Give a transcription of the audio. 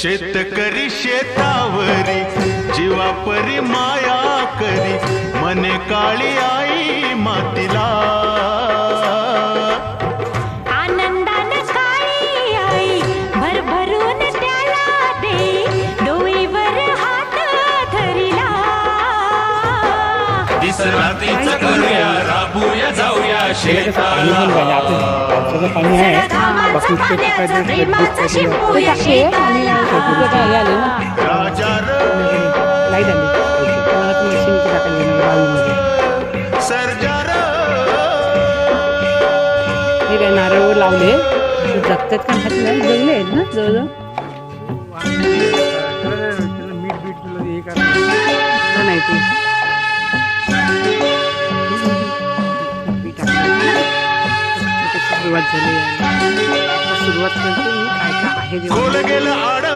शेतकरी शेतावरी जीवापरी माया करी मने काळी आई मातीला. आनंदानं काळी आई भरभरून त्याला दे डोईवर हात धरिला. दिसरातीच करूया राबूया पावसाचं पाणी आहे बाकी काय आले ना लाइट आली तर हे काय नारळ लावले. जगतात का? हात नाही जगले आहेत ना जवळजवळ. सुरुवात झाली सुरुवात करते मी. काय काय आहे